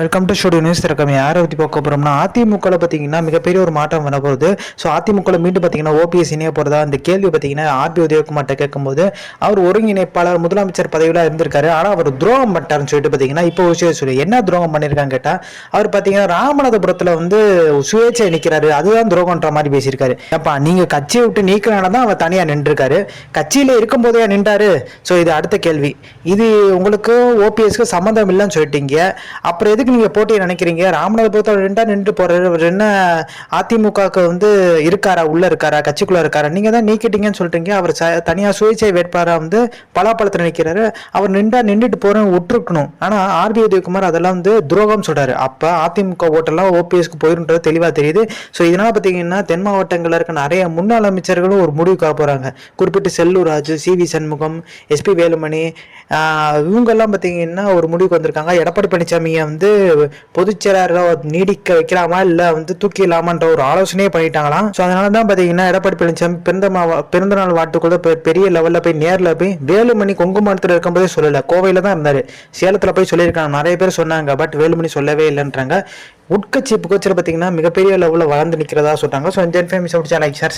Welcome to studio news திறக்கம். யாரை பற்றி பார்க்க போகிறோம்னா அதிமுகவில் பார்த்தீங்கன்னா மிகப்பெரிய ஒரு மாற்றம் வரப்போகுது. ஸோ அதிமுகவில் மீண்டும் பார்த்தீங்கன்னா ஓபிஎஸ் இணைய போகிறதா அந்த கேள்வி பார்த்தீங்கன்னா ஆர்பி உதயகுமார்கிட்ட கேட்கும்போது அவர் ஒருங்கிணைப்பாளர் முதலமைச்சர் பதவியில் இருந்திருக்காரு. ஆனால் அவர் துரோகம் பண்ணிட்டார்னு சொல்லிட்டு பார்த்தீங்கன்னா இப்போ விஷயம் சொல்லி என்ன துரோகம் பண்ணியிருக்காங்க கேட்டால் அவர் பார்த்தீங்கன்னா ராமநாதபுரத்தில் வந்து சுயேட்சை நிற்கிறாரு அதுதான் துரோகம்ன்ற மாதிரி பேசியிருக்காரு. அப்பா நீங்கள் கட்சியை விட்டு நீக்கிறனால தான் அவர் தனியாக நின்றுருக்காரு. கட்சியில் இருக்கும்போதே நின்றாரு. ஸோ இது அடுத்த கேள்வி. இது உங்களுக்கு ஓபிஎஸ்க்கு சம்மந்தம் இல்லைன்னு சொல்லிட்டீங்க. அப்புறம் எதுக்கு நீங்கள் போட்டியை நினைக்கிறீங்க? ராமநாதபுரத்தில் ரெண்டா நின்று போறாரு அவர் என்ன அதிமுகவுக்கு வந்து இருக்காரா? உள்ள இருக்காரா? கட்சிக்குள்ள இருக்காரா? நீங்க தான் நீக்கிட்டீங்கன்னு சொல்றீங்க. அவர் ச- தனியா சுயேட்சை வேட்பாளராக வந்து பலாப்பழத்தில் நிற்கிறாரு அவர் நின்றா நின்றுட்டு போறேன்னு விட்டுருக்கணும். ஆனா ஆர்பி உதயகுமார் அதெல்லாம் வந்து துரோகம் சொல்றாரு. அப்ப அதிமுக ஓட்டெல்லாம் ஓபிஎஸ்க்கு போயிருன்றது தெளிவா தெரியுது. ஸோ இதனால பார்த்தீங்கன்னா தென் மாவட்டங்களில் இருக்க நிறைய முன்னாள் அமைச்சர்களும் ஒரு முடிவுக்காக போறாங்க. குறிப்பிட்டு Sellur Raju C V Shanmugam SP Velumani இவங்கெல்லாம் பார்த்தீங்கன்னா ஒரு முடிவுக்கு வந்திருக்காங்க. எடப்பாடி பழனிசாமியை வந்து பொதுச்செயலாளராக நீடிக்க வைக்கலாமா இல்லை வந்து தூக்கிடலாமான்ற ஒரு ஆலோசனையே பண்ணிட்டாங்களாம். ஸோ அதனால தான் பார்த்தீங்கன்னா எடப்பாடி பழனிசாமி பிறந்த மா- பிறந்த நாள் வாட்டுக்குள்ள பெரிய லெவலில் போய் நேரில் போய் வேலுமணி குங்குமத்தில் இருக்கும்போதே சொல்லலை. கோவையில் தான் இருந்தார். சேலத்தில் போய் சொல்லியிருக்காங்க. நிறைய பேர் சொன்னாங்க பட் வேலுமணி சொல்லவே இல்லைன்றாங்க. உட்கட்சி புகச்சில் பார்த்தீங்கன்னா மிகப்பெரிய லெவலில் வளர்ந்து நிற்கிறதா சொல்கிறாங்க ஸோ இந்த இன்ஃபர்மேஷன் லைக் ஷேர்